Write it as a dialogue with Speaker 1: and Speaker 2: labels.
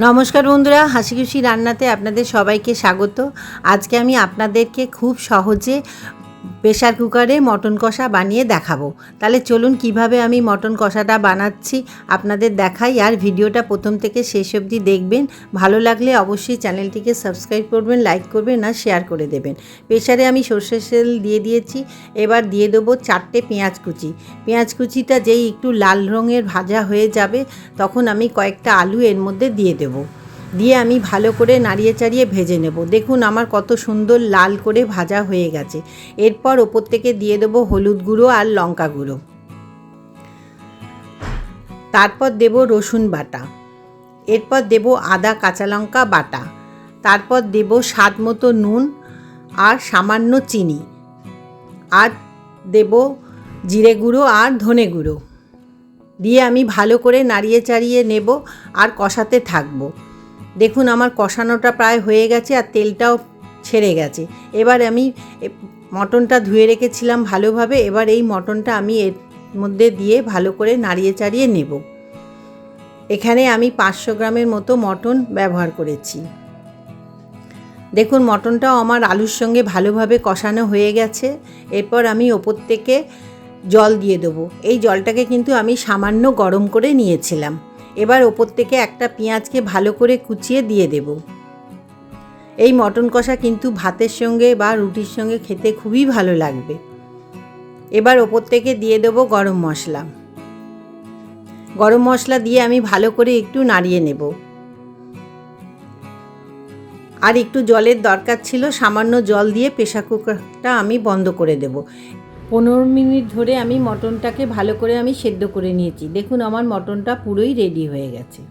Speaker 1: নমস্কার বন্ধুরা হাসি খুশি রান্নাতে আপনাদের সবাইকে স্বাগত। আজকে আমি আপনাদেরকে খুব সহজে প্রেশার কুকারে মটন কষা বানিয়ে দেখাবো। তাহলে চলুন কীভাবে আমি মটন কষাটা বানাচ্ছি আপনাদের দেখাই আর ভিডিওটা প্রথম থেকে শেষ অবধি দেখবেন। ভালো লাগলে অবশ্যই চ্যানেলটিকে সাবস্ক্রাইব করবেন, লাইক করবেন আর শেয়ার করে দেবেন। প্রেশারে আমি সর্ষের তেল দিয়ে দিয়েছি। এবার দিয়ে দেবো চারটে পেঁয়াজ কুচি। পেঁয়াজ কুচিটা যেই একটু লাল রঙের ভাজা হয়ে যাবে, তখন আমি কয়েকটা আলু এর মধ্যে দিয়ে দেবো। দিয়ে আমি ভালো করে নাড়িয়ে চাড়িয়ে ভেজে নেব। দেখুন আমার কত সুন্দর লাল করে ভাজা হয়ে গেছে। এরপর ওপর থেকে দিয়ে দেবো হলুদ গুঁড়ো আর লঙ্কা গুঁড়ো। তারপর দেব রসুন বাটা। এরপর দেব আদা কাঁচা লঙ্কা বাটা। তারপর দেব স্বাদ মতো নুন আর সামান্য চিনি। আর দেব জিরে গুঁড়ো আর ধনে গুঁড়ো। দিয়ে আমি ভালো করে নাড়িয়ে চাড়িয়ে নেব আর কষাতে থাকব। দেখুন আমার কষানোটা প্রায় হয়ে গেছে আর তেলটাও ছেড়ে গেছে। এবার আমি মটনটা ধুয়ে রেখেছিলাম ভালোভাবে, এবার এই মটনটা আমি এর মধ্যে দিয়ে ভালো করে নাড়িয়ে চাড়িয়ে নেব। এখানে আমি পাঁচশো গ্রামের মতো মটন ব্যবহার করেছি। দেখুন মটনটাও আমার আলুর সঙ্গে ভালোভাবে কষানো হয়ে গেছে। এরপর আমি ওপর থেকে জল দিয়ে দেবো। এই জলটাকে কিন্তু আমি সামান্য গরম করে নিয়েছিলাম। এবার ওপর থেকে একটা পেঁয়াজকে ভালো করে কুচিয়ে দিয়ে দেব। এই মটন কষা কিন্তু ভাতের সঙ্গে বা রুটির সঙ্গে খেতে খুবই ভালো লাগবে। এবার ওপর থেকে দিয়ে দেবো গরম মশলা। গরম মশলা দিয়ে আমি ভালো করে একটু নাড়িয়ে নেব। আর একটু জলের দরকার ছিল, সামান্য জল দিয়ে প্রেশার কুকারটা আমি বন্ধ করে দেব। পনেরো মিনিট ধরে আমি মটনটাকে ভালো করে আমি সেদ্ধ করে নিয়েছি। দেখুন, আমার মটনটা পুরোই রেডি হয়ে গেছে।